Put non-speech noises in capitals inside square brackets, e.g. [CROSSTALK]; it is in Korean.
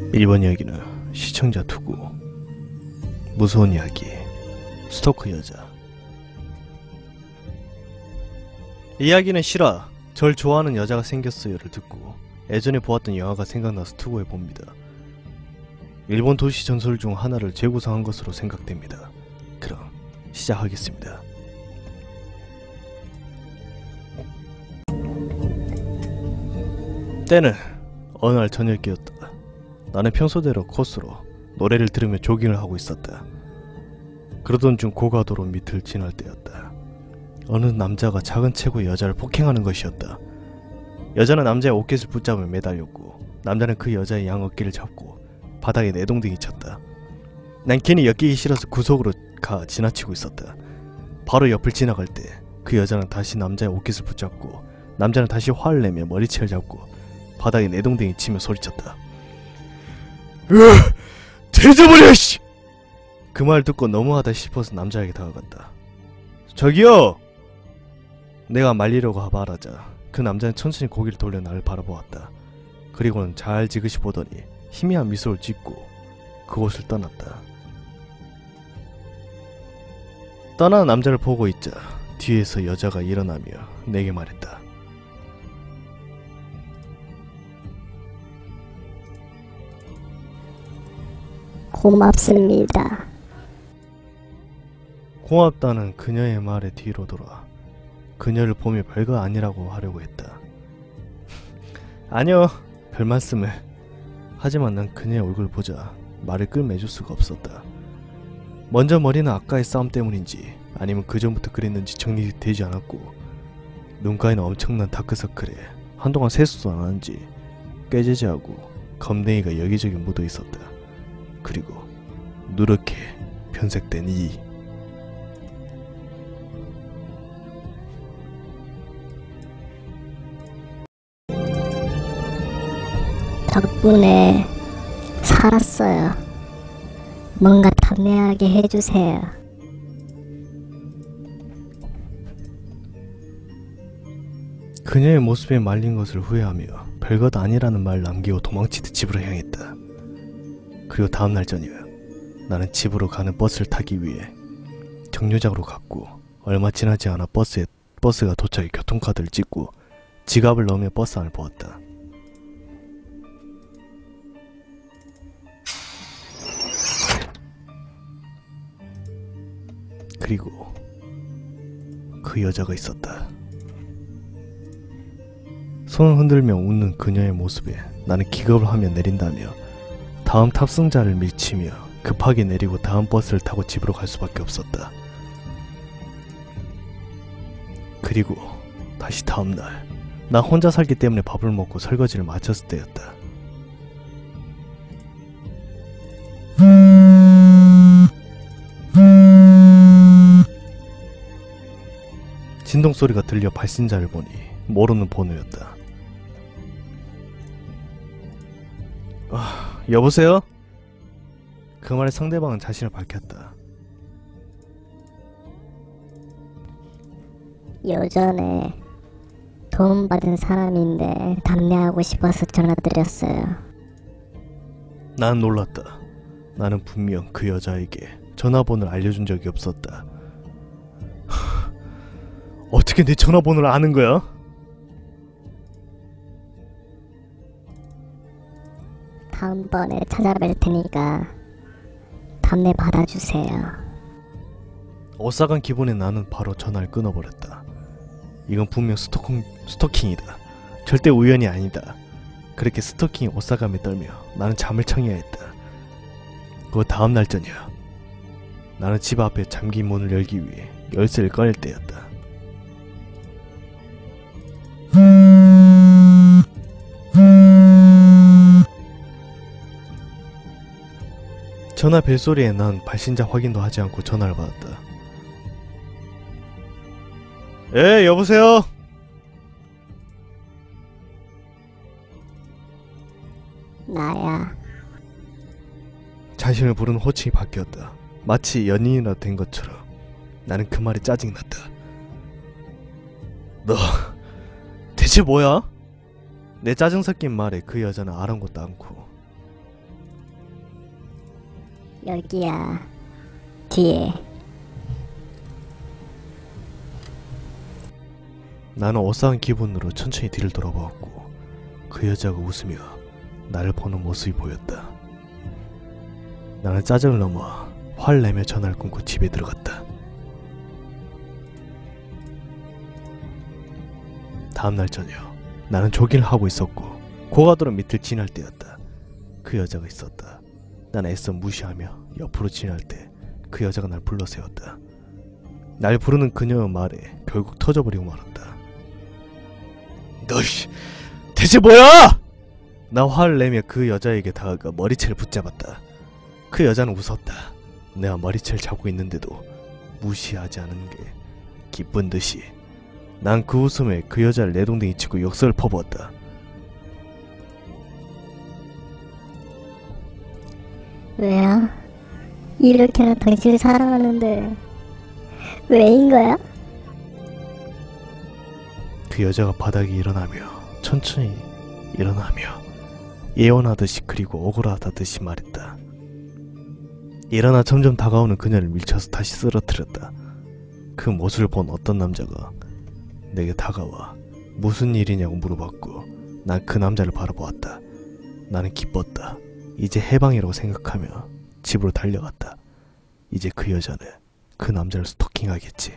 1번 이야기는 시청자 투구 무서운 이야기 스토커 여자 이야기는 실화 절 좋아하는 여자가 생겼어요를 듣고 예전에 보았던 영화가 생각나서 투고해 봅니다. 일본 도시 전설 중 하나를 재구성한 것으로 생각됩니다. 그럼 시작하겠습니다. 때는 어느 날 저녁이었다. 나는 평소대로 코스로 노래를 들으며 조깅을 하고 있었다. 그러던 중 고가도로 밑을 지날 때였다. 어느 남자가 작은 체구의 여자를 폭행하는 것이었다. 여자는 남자의 옷깃을 붙잡으며 매달렸고 남자는 그 여자의 양 어깨를 잡고 바닥에 내동댕이 쳤다. 난 괜히 엮이기 싫어서 구석으로 가 지나치고 있었다. 바로 옆을 지나갈 때 그 여자는 다시 남자의 옷깃을 붙잡고 남자는 다시 화를 내며 머리채를 잡고 바닥에 내동댕이 치며 소리쳤다. 으, 돼져버려 씨! 그 말 듣고 너무하다 싶어서 남자에게 다가갔다. 저기요! 내가 말리려고 말하자 그 남자는 천천히 고개를 돌려 나를 바라보았다. 그리고는 잘 지그시 보더니 희미한 미소를 짓고 그곳을 떠났다. 떠나는 남자를 보고 있자 뒤에서 여자가 일어나며 내게 말했다. 고맙습니다. 고맙다는 그녀의 말에 뒤로 돌아 그녀를 보며 별거 아니라고 하려고 했다. [LAUGHS] 아니요, 별 말씀을. 하지만 난 그녀의 얼굴 보자 말을 끌매줄 수가 없었다. 먼저 머리는 아까의 싸움 때문인지 아니면 그 전부터 그랬는지 정리되지 않았고 눈가에는 엄청난 다크서클에 한동안 세수도 안 한지 꾀지지하고 검댕이가 여기저기 묻어 있었다. 그리고 누렇게 변색된 이 덕분에 살았어요. 뭔가 답례하게 해주세요. 그녀의 모습에 말린 것을 후회하며 별것 아니라는 말 남기고 도망치듯 집으로 향했다. 그리고 다음날 저녁 나는 집으로 가는 버스를 타기 위해 정류장으로 갔고 얼마 지나지 않아 버스에 버스가 도착해 교통카드를 찍고 지갑을 넣으며 버스 안을 보았다. 그리고 그 여자가 있었다. 손을 흔들며 웃는 그녀의 모습에 나는 기겁을 하며 내린다며 다음 탑승자를 밀치며 급하게 내리고 다음 버스를 타고 집으로 갈 수밖에 없었다. 그리고 다시 다음날 나 혼자 살기 때문에 밥을 먹고 설거지를 마쳤을 때였다. 진동 소리가 들려 발신자를 보니 모르는 번호였다. 아, 여보세요? 그 말에 상대방은 자신을 밝혔다. 요전에 도움받은 사람인데 답례하고 싶어서 전화드렸어요. 난 놀랐다. 나는 분명 그 여자에게 전화번호를 알려준 적이 없었다. [LAUGHS] 어떻게 내 전화번호를 아는 거야? 다음번에 찾아뵐 테니까 답례 받아주세요. 어싸간 기분에 나는 바로 전화를 끊어버렸다. 이건 분명 스토킹, 스토킹이다. 절대 우연이 아니다. 그렇게 스토킹 오싸감에 떨며 나는 잠을 청해야 했다. 그 다음 날 저녁 나는 집 앞에 잠긴 문을 열기 위해 열쇠를 꺼낼 때였다. 전화 벨소리에 난 발신자 확인도 하지 않고 전화를 받았다. 예, 여보세요? 나야. 자신을 부르는 호칭이 바뀌었다. 마치 연인이라 된 것처럼. 나는 그 말에 짜증났다. 너 대체 뭐야? 내 짜증 섞인 말에 그 여자는 아랑곳도 않고 여기야. 뒤에. 나는 어싸한 기분으로 천천히 뒤를 돌아보았고 그 여자가 웃으며 나를 보는 모습이 보였다. 나는 짜증을 넘어 화를 내며 전화를 끊고 집에 들어갔다. 다음날 저녁 나는 조깅을 하고 있었고 고가도로 밑을 지날 때였다. 그 여자가 있었다. 난 애써 무시하며 옆으로 지날 때 그 여자가 날 불러세웠다. 날 부르는 그녀의 말에 결국 터져버리고 말았다. 너씨 대체 뭐야? 나 화를 내며 그 여자에게 다가가 머리채를 붙잡았다. 그 여자는 웃었다. 내가 머리채를 잡고 있는데도 무시하지 않은 게 기쁜 듯이 난 그 웃음에 그 여자를 내동댕이 치고 역설을 퍼부었다. 왜요? 이렇게나 당신을 사랑하는데 왜인 거야? 그 여자가 바닥에 일어나며 천천히 일어나며 예언하듯이 그리고 억울하다듯이 말했다. 일어나 점점 다가오는 그녀를 밀쳐서 다시 쓰러뜨렸다. 그 모습을 본 어떤 남자가 내게 다가와 무슨 일이냐고 물어봤고 난 그 남자를 바라보았다. 나는 기뻤다. 이제 해방이라고 생각하며 집으로 달려갔다. 이제 그 여자는 그 남자를 스토킹하겠지.